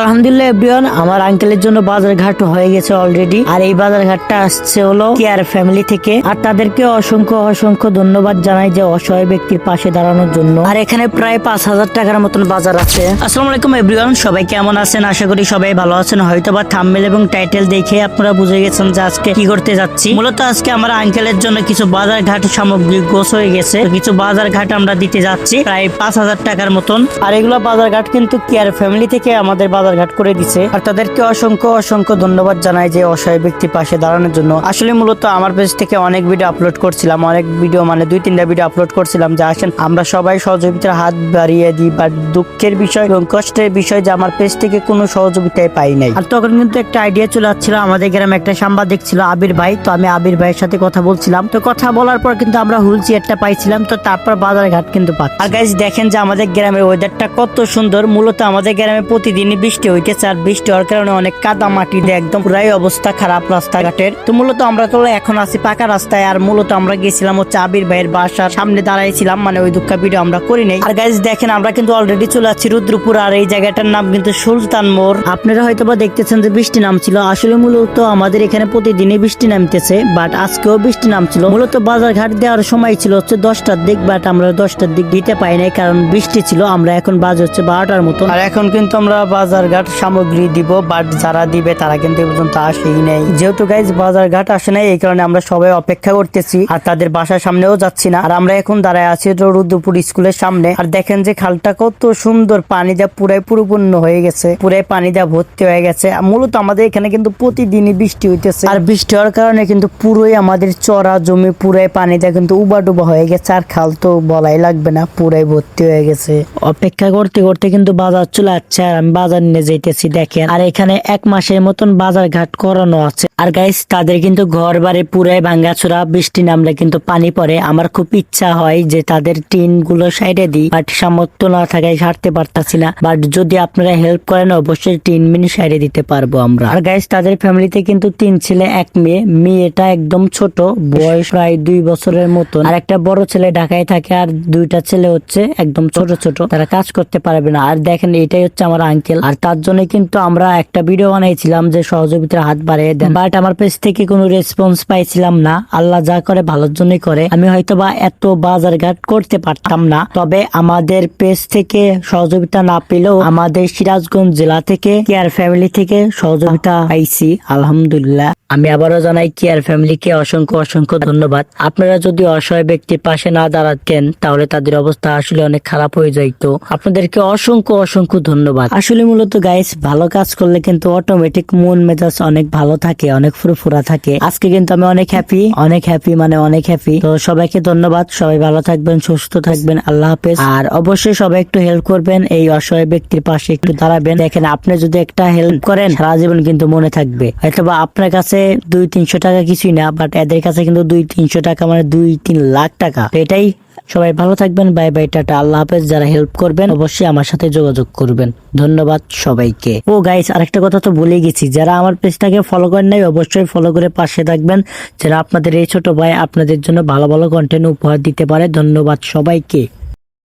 আলহামদুলিল্লাহ এভরিওয়ান আমার আঙ্কেলের জন্য বাজার ঘাট হয়ে গেছে অলরেডি আর এই বাজার ঘাটটা আসছে হলো কেয়ার ফ্যামিলি থেকে। আর তাদেরকে অসংখ্য অসংখ্য ধন্যবাদ জানাই যে অসহায় ব্যক্তির পাশে দাঁড়ানোর জন্য। আর এখানে প্রায় পাঁচ হাজার টাকার মতন বাজার আছে। আসসালামু আলাইকুম এভরিওয়ান সবাই কেমন আছেন? আশা করি সবাই ভালো আছেন। হয়তো বা থাম্বেল এবং টাইটেল দেখে আপনারা বুঝে গেছেন যে আজকে কি করতে যাচ্ছি। মূলত আজকে আমার আঙ্কেলের জন্য কিছু বাজার ঘাট সামগ্রী গোছ হয়ে গেছে। কিছু বাজার ঘাট আমরা দিতে যাচ্ছি, প্রায় পাঁচ হাজার টাকার মতন। আর এগুলো বাজার ঘাট কিন্তু কেয়ার ফ্যামিলি থেকে আমাদের বাজার ঘাট করে দিছে। আর তাদেরকে অসংখ্য অসংখ্য ধন্যবাদ জানাই যে অসহায় ব্যক্তি পাশে দাঁড়ানোর জন্য। আসলে মূলত আমার পেজ থেকে অনেক ভিডিও আপলোড করছিলাম, অনেক ভিডিও মানে দুই, তিনটা ভিডিও আপলোড করছিলাম যে আসেন আমরা সবাই সহযোগিতার হাত বাড়িয়ে দিই বা দুঃখের বিষয় এবং কষ্টের বিষয় যে আমার পেজ থেকে কোনো সহযোগিতাই পাই নাই। আর তখন কিন্তু একটা আইডিয়া চলে আসছিল, আমাদের গ্রামে একটা সাংবাদিক ছিল আবির ভাই, তো আমি আবির ভাইয়ের সাথে কথা বলছিলাম। তো কথা বলার পর কিন্তু আমরা হুল চেয়ারটা পাইছিলাম, তো তারপর বাজার ঘাট কিন্তু পাচ্ছি। আর গাইজ দেখেন যে আমাদের গ্রামের ওয়েদারটা কত সুন্দর। মূলত আমাদের গ্রামে প্রতিদিনই বৃষ্টি হইতেছে আর বৃষ্টি হওয়ার কারণে অনেক কাদা মাটি দিয়ে একদম পুরাই অবস্থা খারাপ রাস্তাঘাটের। তো মূলত আমরা তো এখন আছি পাকা রাস্তায় আর মূলত আমরা গেছিলাম হচ্ছে আবির ভাইয়ের বাসার সামনে দাঁড়াইছিলাম মানে ওই দুঃখা ভিডিও আমরা করি নাই। আর গাইজ দেখেন, আমরা কিন্তু অলরেডি চলে যাচ্ছি রুদ্রপুর আর এই জায়গাটার নাম কিন্তু সুলতান মোড়। আপনারা হয়তো বা দেখতেছেন যে বৃষ্টি নামছিল। আসলে মূলত আমাদের এখানে প্রতিদিনই বৃষ্টি নামতেছে বাট আজকেও বৃষ্টি নামছিল। মূলত বাজার ঘাট দেওয়ার সময় ছিল হচ্ছে দশটার দিক বাট আমরা দশটার দিক দিতে পাই নাই, কারণ বৃষ্টি ছিল। আমরা এখন বাজে হচ্ছে বারোটার মতো আর এখন কিন্তু আমরা বাজার ঘাট সামগ্রী দিব, বাট যারা দিবে তারা কিন্তু এ পর্যন্ত আসেই নাই। যেহেতু গাইজ বাজার ঘাট আসে নাই, এই কারণে আমরা সবাই অপেক্ষা করতেছি আর তাদের বাসার সামনেও যাচ্ছি না। আর আমরা এখন দাঁড়ায় আছি রুদ্রপুর স্কুলের সামনে। আর দেখেন যে খালটা কত সুন্দর পানি দিয়ে পুরাই পরিপূর্ণ হয়ে গেছে, পুরাই পানি দিয়ে ভর্তি হয়ে গেছে। মূলত আমাদের এখানে কিন্তু প্রতিদিনই বৃষ্টি হইতেছে। আর বৃষ্টি হওয়ার কারণে কিন্তু পুরোই আমাদের চড়া জমি, পুরাই পানি দিয়ে কিন্তু উবা ডুবা হয়ে গেছে। আর খাল তো বলাই লাগবে না, পুরাই ভর্তি হয়ে গেছে। অপেক্ষা করতে করতে কিন্তু বাজার চলে যাচ্ছে আর আমি বাজার নিয়ে যাইতেছি, দেখেন। আর এখানে এক মাসের মতন বাজার ঘাট করানো আছে। আর গাইস তাদের কিন্তু ঘর বাড়ি পুরাই ভাঙ্গাচোরা, বৃষ্টি নামলে কিন্তু পানি পড়ে। আমার খুব ইচ্ছা হয় যে তাদের টিনগুলো সাইডে দিই বাট সামর্থ্য না থাকায় ছাড়তে পারতাছি না। বাট যদি আপনারা হেল্প করেন, অবশ্যই টিন মিনি সাইডে দিতে পারব আমরা। আর গাইস তাদের ফ্যামিলিতে কিন্তু তিন ছেলে, এক মেয়ে। মেয়েটা একদম ছোট, বয়স প্রায় দুই বছরের মতন। আর একটা বড় ছেলে ঢাকায় থাকে, আর দুইটা ছেলে হচ্ছে একদম ছোট ছোট। তারা কাজ করতে পারবে না। আর দেখেন, এটাই হচ্ছে আমার আঙ্কেল আর তার জন্য কিন্তু আমরা একটা ভিডিও বানিয়েছিলাম যে সহযোগিতার হাত বাড়িয়ে দেন। বাট আমার পেজ থেকে কোনো রেসপন্স পাইছিলাম না। আল্লাহ যা করে ভালোর জন্যই করে। আমি হয়তো বা এত বাজার ঘাট করতে পারতাম না। তবে আমাদের পেজ থেকে সহযোগিতা না পেলেও আমাদের সিরাজগঞ্জ জেলা থেকে কেয়ার ফ্যামিলি থেকে সহযোগিতা পাইছি। আলহামদুলিল্লাহ। আমি আবারও জানাই কেয়ার ফ্যামিলিকে অসংখ্য অসংখ্য ধন্যবাদ। আপনারা যদি অসহায় ব্যক্তির পাশে না দাঁড়াতেন, তাহলে তাদের অবস্থা আসলে অনেক খারাপ হয়ে যাইতো। আপনাদেরকে অসংখ্য অসংখ্য ধন্যবাদ। আসলে মূলত গাইস ভালো কাজ করলে কিন্তু অটোমেটিক মন মেজাজ অনেক ভালো থাকে, অনেক ফুরফুরা থাকে। আজকে কিন্তু আমি অনেক হ্যাপি অনেক হ্যাপি মানে অনেক হ্যাপি তো সবাইকে ধন্যবাদ, সবাই ভালো থাকবেন, সুস্থ থাকবেন, আল্লাহ হাফেজ। আর অবশ্যই সবাই একটু হেল্প করবেন, এই অসহায় ব্যক্তির পাশে একটু দাঁড়াবেন। দেখেন, আপনি যদি একটা হেল্প করেন, সারা জীবন কিন্তু মনে থাকবে। হয়তো বা আপনার কাছে দুই, তিনশো টাকা কিছুই না বাট এদের কাছে কিন্তু দুই, তিনশো টাকা মানে দুই, তিন লাখ টাকা। এটাই সবাই ভালো থাকবেন, বাই বাই, টাটা, আল্লাহ হাফেজ। যারা হেল্প করবেন, অবশ্যই আমার সাথে যোগাযোগ করবেন। ধন্যবাদ সবাইকে। ও গাইস আরেকটা কথা তো ভুলে গেছি। যারা আমার পেজটাকে ফলো করেন নাই, অবশ্যই ফলো করে পাশে থাকবেন। যারা আপনাদের এই ছোট ভাই, আপনাদের জন্য ভালো ভালো কন্টেন্ট উপহার দিতে পারে, ধন্যবাদ সবাইকে।